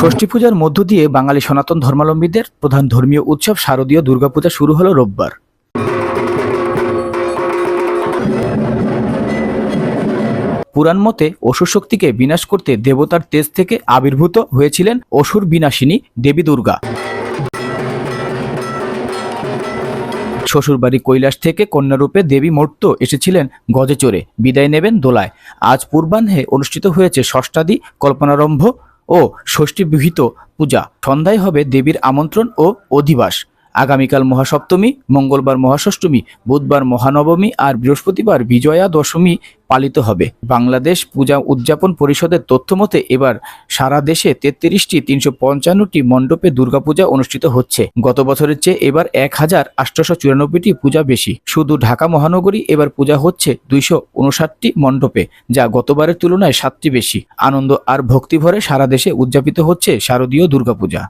ষষ্ঠী পূজার মধ্য দিয়ে বাঙালি সনাতন ধর্মাবলম্বীদের প্রধান ধর্মীয় উৎসব শারদীয় দুর্গাপূজা শুরু হলো রোববার। পুরাণ মতে অসুর শক্তিকে বিনাশ করতে দেবতার তেজ থেকে আবির্ভূত হয়েছিলেন অসুর বিনাশিনী দেবী দুর্গা। শ্বশুরবাড়ি কৈলাস থেকে কন্যারূপে দেবী মূর্ত এসেছিলেন গজে চড়ে বিদায় নেবেন দোলায়। আজ পূর্বাহ্নে অনুষ্ঠিত হয়েছে ষষ্ঠাদি কল্পনারম্ভ ও ষষ্ঠী বিহিত পূজা। সন্ধ্যায় হবে দেবীর আমন্ত্রণ ও অধিবাস। আগামীকাল মহাসপ্তমী, মঙ্গলবার মহাষষ্ঠমী, বুধবার মহানবমী আর বৃহস্পতিবার বিজয়া দশমী পালিত হবে। বাংলাদেশ পূজা উদযাপন পরিষদের তথ্য মতে এবার সারা দেশে তেত্রিশটি তিনশো পঞ্চান্নটি মণ্ডপে দুর্গাপূজা অনুষ্ঠিত হচ্ছে। গত বছরের চেয়ে এবার এক হাজার আটশোশো চুরানব্বইটি পূজা বেশি। শুধু ঢাকা মহানগরী এবার পূজা হচ্ছে দুইশো উনষাটটি মণ্ডপে, যা গতবারের তুলনায় সাতটি বেশি। আনন্দ আর ভক্তিভরে সারা দেশে উদযাপিত হচ্ছে শারদীয় দুর্গাপূজা।